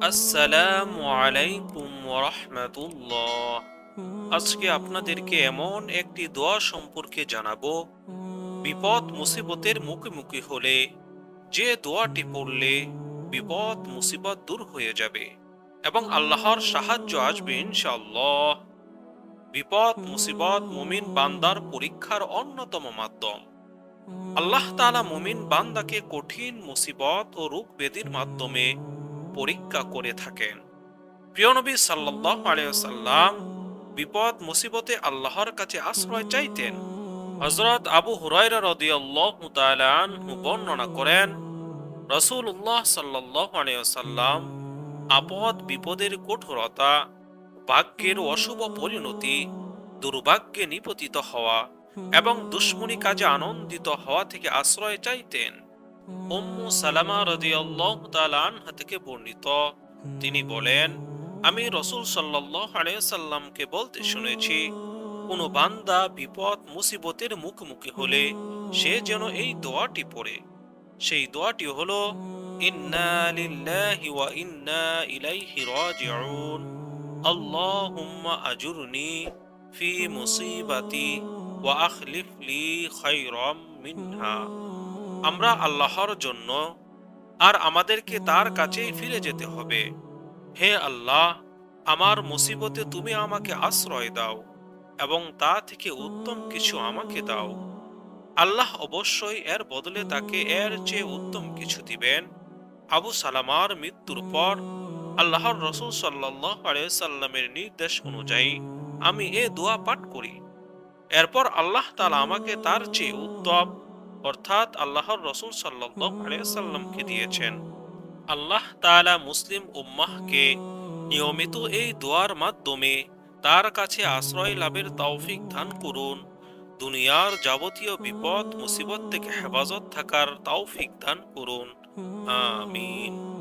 আসসালামু আলাইকুম রহমতুল্লাহ আজকে আপনাদেরকে এমন একটি দোয়া সম্পর্কে জানাব। বিপদ মুসিবতের মুখোমুখি হলে, যে দোয়াটি পড়লে বিপদ মুসিবত দূর হয়ে যাবে এবং আল্লাহর সাহায্য আসবে ইনশাআল্লাহ। বিপদ মুসিবত মুমিন বান্দার পরীক্ষার অন্যতম মাধ্যম। আল্লাহ তাআলা মুমিন বান্দাকে কঠিন মুসিবত ও রোগ ব্যাধির মাধ্যমে পরীক্ষা করে থাকেন। প্রিয় নবী সাল্লাল্লাহু আলাইহি বিপদ, মুসিবতে আল্লাহর কাছে আশ্রয় চাইতেন। হজরত আবু আনহু বর্ণনা করেন, রাসূলুল্লাহ সাল্লাল্লাহু আলাইহি সাল্লাম আপদ, বিপদের কঠোরতা, ভাগ্যের অশুভ পরিণতি, দুর্ভাগ্যে নিপতিত হওয়া এবং দুশ্মনী কাজে আনন্দিত হওয়া থেকে আশ্রয় চাইতেন। উম্মু সালামা বর্ণিত। তিনি বলেন, আমি রসুল সাল্লাল্লাহু আলাইহি সাল্লামকে বলতে শুনেছি, কোন বান্দা বিপদ, মুসিবতের মুখোমুখি হলে সে যেন এই দোয়াটি পড়ে। সেই দোয়াটি হলো, ইন্না ওয়া ইন্না ইলাইহি রাজিউন। আল্লাহুম্মা আজুরনি ফি মুসিবাতি ওয়া আখলিফ লি খায়রাম মিনহা। আমরা আল্লাহর জন্য আর আমাদেরকে তার কাছেই ফিরে যেতে হবে। হে আল্লাহ, আমার মুসিবতে তুমি আমাকে আশ্রয় দাও এবং তা থেকে উত্তম কিছু আমাকে দাও। আল্লাহ অবশ্যই এর বদলে তাকে এর চেয়ে উত্তম কিছু দিবেন। আবু সালামার মৃত্যুর পর আল্লাহর রসুল সাল্লাহ সাল্লামের নির্দেশ অনুযায়ী আমি এ দোয়া পাঠ করি। এরপর আল্লাহ তালা আমাকে তার চেয়ে উত্তম অর্থাৎ আল্লাহর রসুল সাল্লাহকে দিয়েছেন। আল্লাহ তালা মুসলিম উম্মাহকে নিয়মিত এই দোয়ার মাধ্যমে তার কাছে আশ্রয় লাভের তৌফিক দান করুন। দুনিয়ার যাবতীয় বিপদ, মুসিবত থেকে হেফাজত থাকার তৌফিক দান করুন। আমিন।